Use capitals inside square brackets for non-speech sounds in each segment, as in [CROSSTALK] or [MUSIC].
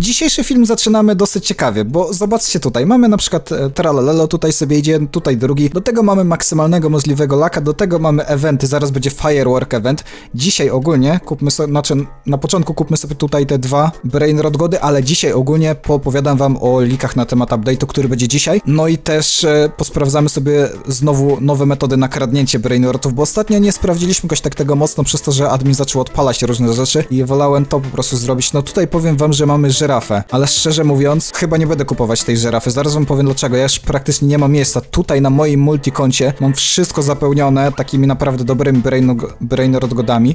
Dzisiejszy film zaczynamy dosyć ciekawie, bo zobaczcie tutaj, mamy na przykład e, Tralalelo, tutaj sobie idzie, tutaj drugi, do tego mamy maksymalnego możliwego laka, do tego mamy eventy, zaraz będzie Firework event. Dzisiaj ogólnie kupmy sobie, znaczy na początku kupmy sobie tutaj te dwa Brain Rot Gody, ale dzisiaj ogólnie poopowiadam wam o likach na temat update'u, który będzie dzisiaj, no i też e, posprawdzamy sobie znowu nowe metody na kradnięcie Brain Rotów, bo ostatnio nie sprawdziliśmy jakoś tak tego mocno przez to, że admin zaczął odpalać różne rzeczy i wolałem to po prostu zrobić. No tutaj powiem wam, że mamy żyrafę, ale szczerze mówiąc, chyba nie będę kupować tej żyrafy. Zaraz wam powiem dlaczego. Ja już praktycznie nie mam miejsca. Tutaj na moim multikoncie mam wszystko zapełnione takimi naprawdę dobrymi brain, brain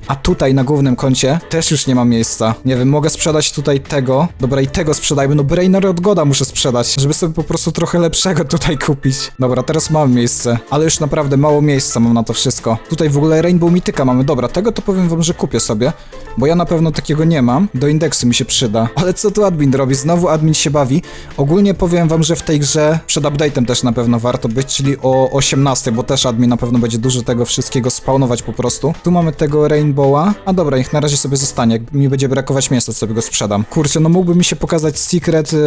a tutaj na głównym koncie też już nie mam miejsca. Nie wiem, mogę sprzedać tutaj tego. Dobra, i tego sprzedajmy. No brain goda muszę sprzedać, żeby sobie po prostu trochę lepszego tutaj kupić. Dobra, teraz mam miejsce, ale już naprawdę mało miejsca mam na to wszystko. Tutaj w ogóle Rainbow Mityka mamy. Dobra, tego to powiem wam, że kupię sobie, bo ja na pewno takiego nie mam. Do indeksu mi się przyda. Ale co admin robi? Znowu admin się bawi. Ogólnie powiem wam, że w tej grze przed update'em też na pewno warto być, czyli o 18, bo też admin na pewno będzie dużo tego wszystkiego spawnować po prostu. Tu mamy tego Rainbowa. A dobra, niech na razie sobie zostanie. Jak mi będzie brakować miejsca, to sobie go sprzedam. Kurczę, no mógłby mi się pokazać Secret yy,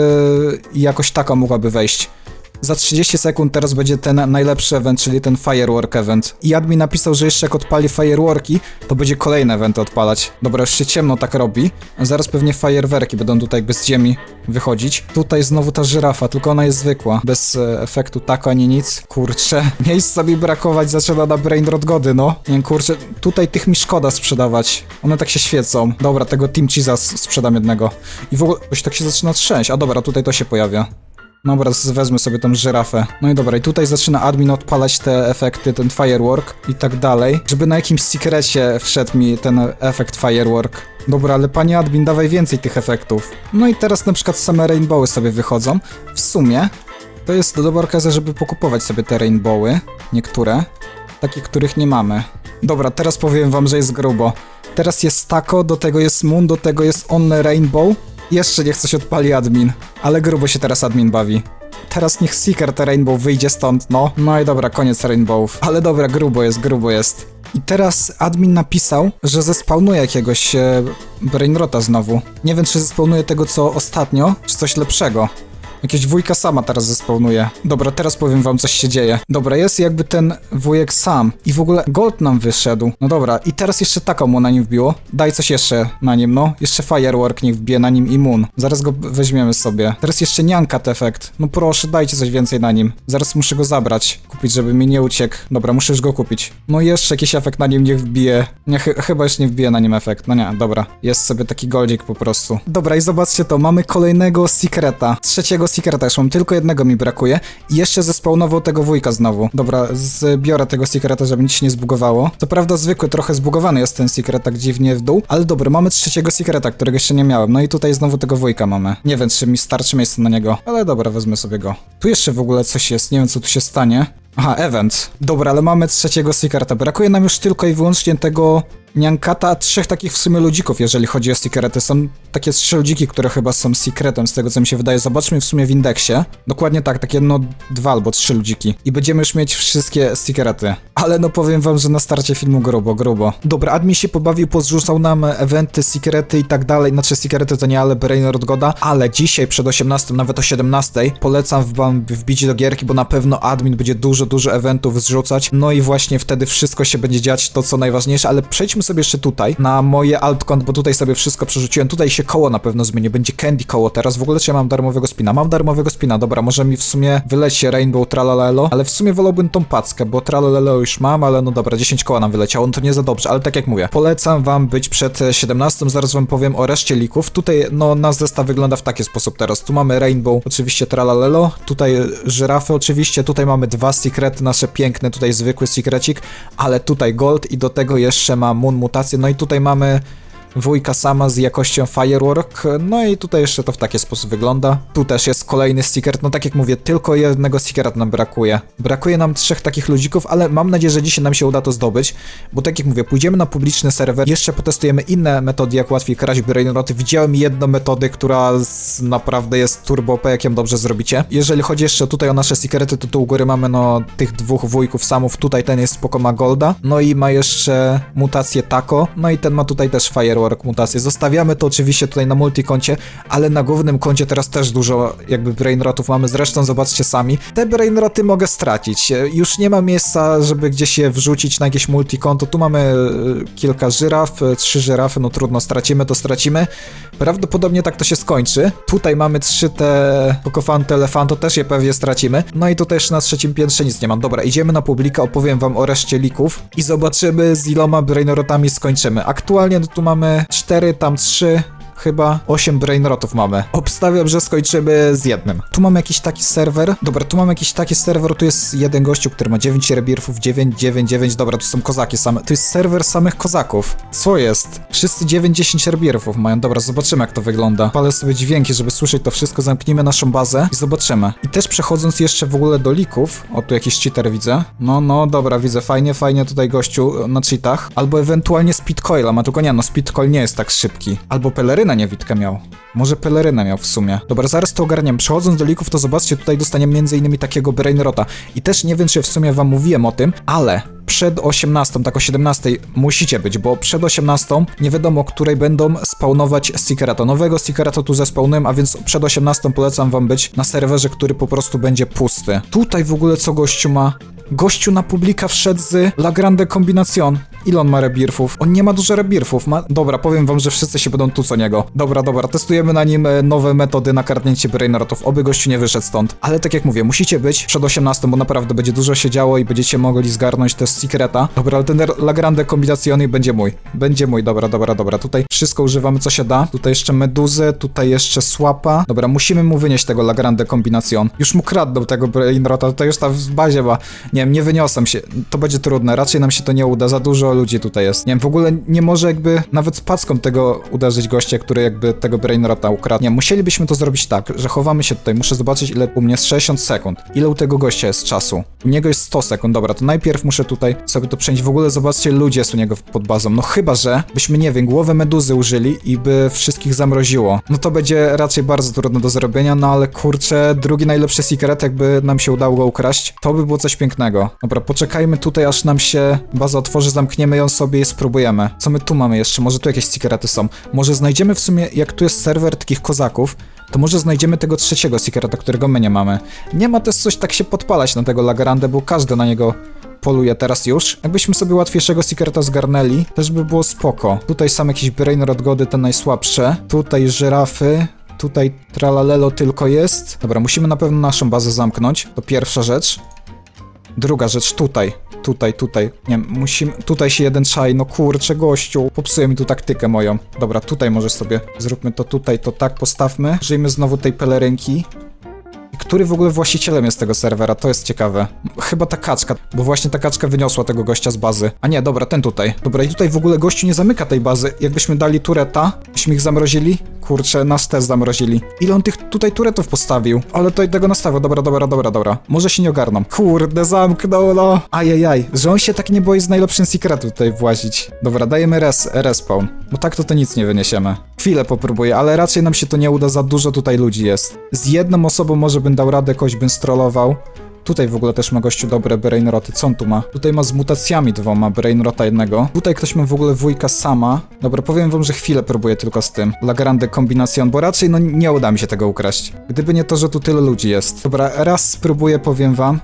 i jakoś taka mogłaby wejść. Za 30 sekund teraz będzie ten najlepszy event, czyli ten Firework event. I admin napisał, że jeszcze jak odpali Fireworki, to będzie kolejne eventy odpalać. Dobra, już się ciemno tak robi. Zaraz pewnie fajerwerki będą tutaj jakby z ziemi wychodzić. Tutaj znowu ta żyrafa, tylko ona jest zwykła. Bez e, efektu tako ani nic. Kurczę, [LAUGHS] miejsca mi brakować zaczyna na Brain Rot Gody, no. Nie kurczę, tutaj tych mi szkoda sprzedawać. One tak się świecą. Dobra, tego Team Cheese'a sprzedam jednego. I w ogóle, coś tak się zaczyna trzęść. A dobra, tutaj to się pojawia. Dobra, z- wezmę sobie tą żyrafę. No i dobra, i tutaj zaczyna admin odpalać te efekty, ten firework i tak dalej, żeby na jakimś sekrecie wszedł mi ten efekt firework. Dobra, ale panie admin, dawaj więcej tych efektów. No i teraz na przykład same rainbowy sobie wychodzą. W sumie to jest dobra okazja, żeby pokupować sobie te rainbowy, niektóre, takie, których nie mamy. Dobra, teraz powiem wam, że jest grubo. Teraz jest Taco, do tego jest Moon, do tego jest Only Rainbow. Jeszcze niech coś odpali admin, ale grubo się teraz admin bawi. Teraz niech Seeker te Rainbow wyjdzie stąd, no. No i dobra, koniec Rainbowów. Ale dobra, grubo jest, grubo jest. I teraz admin napisał, że zespawnuje jakiegoś e, Brainrota znowu. Nie wiem, czy zespawnuje tego co ostatnio, czy coś lepszego. Jakieś wujka sama teraz zespawnuje. Dobra, teraz powiem wam, coś się dzieje. Dobra, jest jakby ten wujek sam. I w ogóle gold nam wyszedł. No dobra, i teraz jeszcze taką mu na nim wbiło. Daj coś jeszcze na nim, no. Jeszcze firework niech wbije na nim i moon. Zaraz go weźmiemy sobie. Teraz jeszcze niankat efekt. No proszę, dajcie coś więcej na nim. Zaraz muszę go zabrać. Kupić, żeby mi nie uciekł. Dobra, muszę już go kupić. No jeszcze jakiś efekt na nim niech wbije. Nie, ch chyba już nie wbije na nim efekt. No nie, dobra. Jest sobie taki goldzik po prostu. Dobra, i zobaczcie to. Mamy kolejnego secreta. Trzeciego secreta już mam. Tylko jednego mi brakuje. I jeszcze zespawnował tego wujka znowu. Dobra, zbiorę tego secreta, żeby nic się nie zbugowało. To prawda zwykły, trochę zbugowany jest ten secret tak dziwnie w dół. Ale dobra, mamy trzeciego secreta, którego jeszcze nie miałem. No i tutaj znowu tego wujka mamy. Nie wiem, czy mi starczy miejsca na niego. Ale dobra, wezmę sobie go. Tu jeszcze w ogóle coś jest. Nie wiem, co tu się stanie. Aha, event. Dobra, ale mamy trzeciego Seekerta. Brakuje nam już tylko i wyłącznie tego Niankata, trzech takich w sumie ludzików, jeżeli chodzi o Seekrety. Są takie trzy ludziki, które chyba są Secretem, z tego co mi się wydaje. Zobaczmy w sumie w indeksie. Dokładnie tak, takie no dwa albo trzy ludziki. I będziemy już mieć wszystkie Seekrety. Ale no powiem wam, że na starcie filmu grubo, grubo. Dobra, admin się pobawił, pozrzucał nam eventy, Seekrety i tak dalej. Znaczy Seekrety to nie, ale Brainerd Goda. Ale dzisiaj przed 18, nawet o 17 polecam wam wbić do gierki, bo na pewno admin będzie dużo, dużo eventów zrzucać. No i właśnie wtedy wszystko się będzie dziać, to co najważniejsze, ale przejdźmy sobie jeszcze tutaj na moje altkont, bo tutaj sobie wszystko przerzuciłem. Tutaj się koło na pewno zmieni, będzie candy koło teraz. W ogóle czy ja mam darmowego spina? Mam darmowego spina, dobra, może mi w sumie wyleci Rainbow Tralalelo, ale w sumie wolałbym tą packę, bo Tralalelo już mam, ale no dobra, 10 koła nam wyleciało, no to nie za dobrze, ale tak jak mówię, polecam wam być przed e, 17, zaraz wam powiem o reszcie lików. Tutaj, no, nasz zestaw wygląda w taki sposób teraz. Tu mamy Rainbow, oczywiście Tralalelo, tutaj żyrafy oczywiście, tutaj mamy dwa sekrety, nasze piękne, tutaj zwykły sekrecik, ale tutaj gold i do tego jeszcze ma Moon mutację, no i tutaj mamy wujka sama z jakością Firework, no i tutaj jeszcze to w taki sposób wygląda. Tu też jest kolejny secret, no tak jak mówię, tylko jednego secret nam brakuje. Brakuje nam trzech takich ludzików, ale mam nadzieję, że dzisiaj nam się uda to zdobyć, bo tak jak mówię, pójdziemy na publiczny serwer, jeszcze potestujemy inne metody, jak łatwiej kraść brainroty. Widziałem jedną metodę, która naprawdę jest turbo ją dobrze zrobicie. Jeżeli chodzi jeszcze tutaj o nasze sekrety, to tu u góry mamy no tych dwóch wujków samów, tutaj ten jest spoko ma golda, no i ma jeszcze mutację Taco, no i ten ma tutaj też Firework Mutację. Zostawiamy to oczywiście tutaj na multikoncie, ale na głównym koncie teraz też dużo jakby brainrotów mamy. Zresztą zobaczcie sami. Te brainroty mogę stracić. Już nie ma miejsca, żeby gdzieś je wrzucić na jakieś multikonto. Tu mamy e, kilka żyraf, e, trzy żyrafy, no trudno, stracimy to stracimy. Prawdopodobnie tak to się skończy. Tutaj mamy trzy te pokofanty elefanto, też je pewnie stracimy. No i tutaj jeszcze na trzecim piętrze nic nie mam. Dobra, idziemy na publikę, opowiem wam o reszcie lików i zobaczymy z iloma brainorotami skończymy. Aktualnie no tu mamy cztery, tam trzy, chyba 8 brainrotów mamy. Obstawiam, że skończymy z jednym. Tu mamy jakiś taki serwer. Dobra, tu mamy jakiś taki serwer, tu jest jeden gościu, który ma 9 rebirfów, 9, 9, 9. Dobra, tu są kozaki same. To jest serwer samych kozaków. Co jest? Wszyscy 9, 10 rebirfów mają. Dobra, zobaczymy jak to wygląda. Palę sobie dźwięki, żeby słyszeć to wszystko. Zamknijmy naszą bazę i zobaczymy. I też przechodząc jeszcze w ogóle do lików. O, tu jakiś cheater widzę. No, no, dobra, widzę. Fajnie, fajnie tutaj gościu na cheatach. Albo ewentualnie Speedcoila ma, tylko nie, no Speedcoil nie jest tak szybki. Albo peleryna niewidkę miał. Może pelerynę miał w sumie. Dobra, zaraz to ogarniam. Przechodząc do lików, to zobaczcie, tutaj dostaniemy innymi takiego brainrota. I też nie wiem, czy w sumie wam mówiłem o tym, ale przed 18, tak o 17 musicie być, bo przed 18 nie wiadomo, której będą spawnować Secreta. Nowego Secreta tu zespawnują, a więc przed 18 polecam wam być na serwerze, który po prostu będzie pusty. Tutaj w ogóle co gościu ma? Gościu na publika wszedł z La Grande Combinación. Ile on ma rebirfów? On nie ma dużo rebirfów. Ma... Dobra, powiem wam, że wszyscy się będą tuc o niego. Dobra, dobra, testujemy na nim e, nowe metody na kardnięcie brainrotów. Oby gościu nie wyszedł stąd. Ale tak jak mówię, musicie być przed 18, bo naprawdę będzie dużo się działo i będziecie mogli zgarnąć też secreta. Dobra, ale ten La Grande Combinación będzie mój. Będzie mój, dobra, dobra, dobra. Tutaj wszystko używamy, co się da. Tutaj jeszcze meduzę, tutaj jeszcze słapa. Dobra, musimy mu wynieść tego La Grande Combinación. Już mu kradną tego brainrota, tutaj już tam w bazie ma. Nie wiem, nie wyniosłem się. To będzie trudne, raczej nam się to nie uda. Za dużo ludzi tutaj jest. Nie wiem, w ogóle nie może jakby nawet z packą tego uderzyć gościa, który jakby tego brainrota ukradł. Nie, musielibyśmy to zrobić tak, że chowamy się tutaj. Muszę zobaczyć, ile u mnie jest 60 sekund. Ile u tego gościa jest czasu? U niego jest 100 sekund. Dobra, to najpierw muszę tutaj sobie to przenieść. W ogóle zobaczcie, ludzie jest u niego pod bazą. No chyba, że byśmy, nie wiem, głowę meduzy użyli i by wszystkich zamroziło. No to będzie raczej bardzo trudno do zrobienia, no ale kurczę, drugi najlepszy secret, jakby nam się udało go ukraść, to by było coś pięknego. Dobra, poczekajmy tutaj, aż nam się baza otworzy, zamkniemy ją sobie i spróbujemy. Co my tu mamy jeszcze? Może tu jakieś sekrety są? Może znajdziemy w sumie, jak tu jest serwer takich kozaków, to może znajdziemy tego trzeciego sekreta, którego my nie mamy. Nie ma też coś tak się podpalać na tego Lagrandę, bo każdy na niego poluje teraz już. Jakbyśmy sobie łatwiejszego sekreta zgarnęli, też by było spoko. Tutaj są jakieś brainrot gody, te najsłabsze. Tutaj żyrafy. Tutaj tralalelo tylko jest. Dobra, musimy na pewno naszą bazę zamknąć. To pierwsza rzecz. Druga rzecz, tutaj. Tutaj, tutaj. Nie wiem, musimy... Tutaj się jeden czai, no kurczę, gościu. Popsuje mi tu taktykę moją. Dobra, tutaj może sobie zróbmy to tutaj, to tak postawmy. Użyjmy znowu tej pelerynki. Który w ogóle właścicielem jest tego serwera? To jest ciekawe. Chyba ta kaczka, bo właśnie ta kaczka wyniosła tego gościa z bazy. A nie, dobra, ten tutaj. Dobra, i tutaj w ogóle gościu nie zamyka tej bazy. Jakbyśmy dali tureta, byśmy ich zamrozili. Kurczę, nas też zamrozili. Ile on tych tutaj turetów postawił? Ale tutaj tego nastawiał. Dobra, dobra, dobra, dobra. Może się nie ogarną. Kurde, zamknął, no. Ajajaj, że on się tak nie boi z najlepszym secretu tutaj włazić. Dobra, dajemy res, respawn. Bo tak to to nic nie wyniesiemy. Chwilę popróbuję, ale raczej nam się to nie uda, za dużo tutaj ludzi jest. Z jedną osobą może bym dał radę, kogoś bym strollował. Tutaj w ogóle też ma gościu dobre brainroty. Co on tu ma? Tutaj ma z mutacjami dwoma brainrota jednego. Tutaj ktoś ma w ogóle wujka sama. Dobra, powiem wam, że chwilę próbuję tylko z tym. La Grande Combinación, bo raczej no nie uda mi się tego ukraść. Gdyby nie to, że tu tyle ludzi jest. Dobra, raz spróbuję, powiem wam.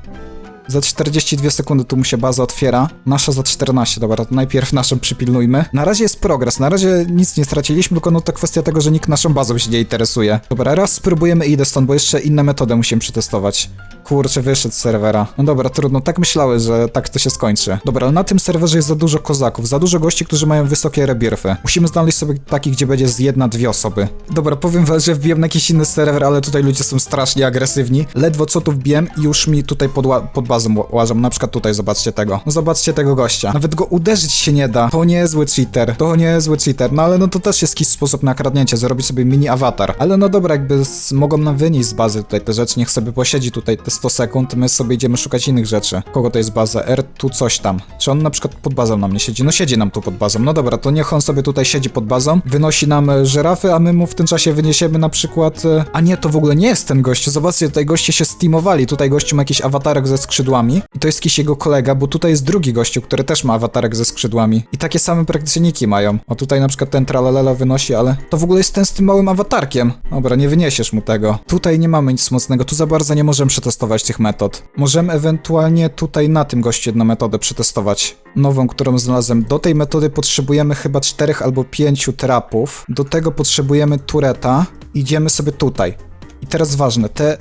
Za 42 sekundy tu mu się baza otwiera. Nasza za 14, dobra, to najpierw naszą przypilnujmy. Na razie jest progres, na razie nic nie straciliśmy, tylko no to kwestia tego, że nikt naszą bazą się nie interesuje. Dobra, raz spróbujemy i idę stąd, bo jeszcze inne metody musimy przetestować. Kurczę, wyszedł z serwera. No dobra, trudno, tak myślały, że tak to się skończy. Dobra, ale na tym serwerze jest za dużo kozaków, za dużo gości, którzy mają wysokie rebirfy. Musimy znaleźć sobie taki, gdzie będzie z jedna, dwie osoby. Dobra, powiem wam, że wbiłem na jakiś inny serwer, ale tutaj ludzie są strasznie agresywni. Ledwo co tu wbiłem i już mi tutaj pod, ła- pod bazą ła- łażą. Na przykład tutaj, zobaczcie tego. Zobaczcie tego gościa. Nawet go uderzyć się nie da. To niezły cheater. To niezły cheater. No ale no to też jest jakiś sposób na kradnięcie, zrobić sobie mini awatar. Ale no dobra, jakby z, mogą nam wynieść z bazy tutaj te rzeczy, niech sobie posiedzi tutaj te 100 sekund, my sobie idziemy szukać innych rzeczy. Kogo to jest baza? R, tu coś tam. Czy on na przykład pod bazą nam nie siedzi? No siedzi nam tu pod bazą. No dobra, to niech on sobie tutaj siedzi pod bazą, wynosi nam e, żyrafy, a my mu w tym czasie wyniesiemy na przykład... e, A nie, to w ogóle nie jest ten gościu. Zobaczcie, tutaj goście się steamowali. Tutaj gościu ma jakiś awatarek ze skrzydłami skrzydłami i to jest jakiś jego kolega, bo tutaj jest drugi gościu, który też ma awatarek ze skrzydłami i takie same praktycznie niki mają. O tutaj na przykład ten tralalela wynosi, ale to w ogóle jest ten z tym małym awatarkiem. Dobra, nie wyniesiesz mu tego. Tutaj nie mamy nic mocnego, tu za bardzo nie możemy przetestować tych metod. Możemy ewentualnie tutaj na tym gościu jedną metodę przetestować. Nową, którą znalazłem. Do tej metody potrzebujemy chyba czterech albo pięciu trapów. Do tego potrzebujemy tureta. Idziemy sobie tutaj. I teraz ważne, te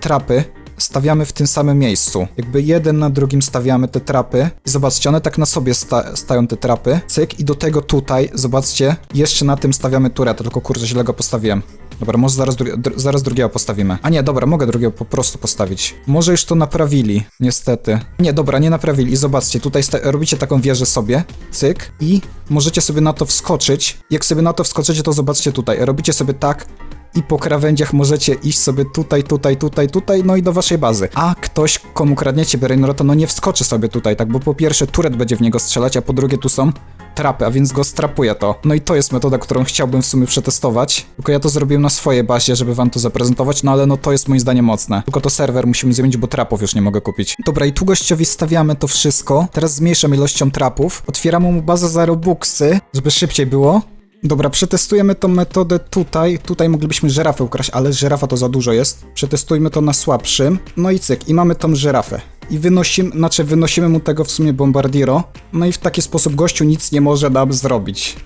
trapy stawiamy w tym samym miejscu. Jakby jeden na drugim stawiamy te trapy. I zobaczcie, one tak na sobie sta stają te trapy. Cyk i do tego tutaj, zobaczcie, jeszcze na tym stawiamy tureta, tylko kurczę źle go postawiłem. Dobra, może zaraz, dru dr zaraz drugiego postawimy. A nie, dobra, mogę drugiego po prostu postawić. Może już to naprawili, niestety. Nie, dobra, nie naprawili. I zobaczcie, tutaj robicie taką wieżę sobie, cyk, i możecie sobie na to wskoczyć. Jak sobie na to wskoczycie, to zobaczcie tutaj. Robicie sobie tak, i po krawędziach możecie iść sobie tutaj, tutaj, tutaj, tutaj, no i do waszej bazy. A ktoś, komu kradniecie Brainrota, no nie wskoczy sobie tutaj, tak, bo po pierwsze turet będzie w niego strzelać, a po drugie tu są trapy, a więc go strapuje to. No i to jest metoda, którą chciałbym w sumie przetestować, tylko ja to zrobiłem na swojej bazie, żeby wam to zaprezentować, no ale no to jest moim zdaniem mocne. Tylko to serwer musimy zmienić, bo trapów już nie mogę kupić. Dobra, i tu gościowi stawiamy to wszystko, teraz zmniejszam ilością trapów, otwieramy mu bazę za robuxy, żeby szybciej było. Dobra, przetestujemy tą metodę tutaj. Tutaj moglibyśmy żyrafę ukraść, ale żyrafa to za dużo jest. Przetestujmy to na słabszym. No i cyk, i mamy tą żyrafę. I wynosimy, znaczy wynosimy mu tego w sumie bombardiro. No i w taki sposób gościu nic nie może nam zrobić.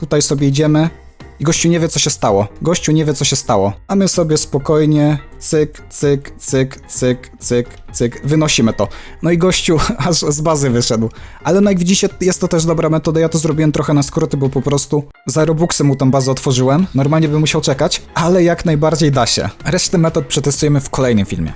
Tutaj sobie idziemy. I gościu nie wie, co się stało. Gościu nie wie, co się stało. A my sobie spokojnie, cyk, cyk, cyk, cyk, cyk, cyk, wynosimy to. No i gościu [LAUGHS] aż z bazy wyszedł. Ale no jak widzicie, jest to też dobra metoda. Ja to zrobiłem trochę na skróty, bo po prostu za Robuxy mu tą bazę otworzyłem. Normalnie bym musiał czekać, ale jak najbardziej da się. Resztę metod przetestujemy w kolejnym filmie.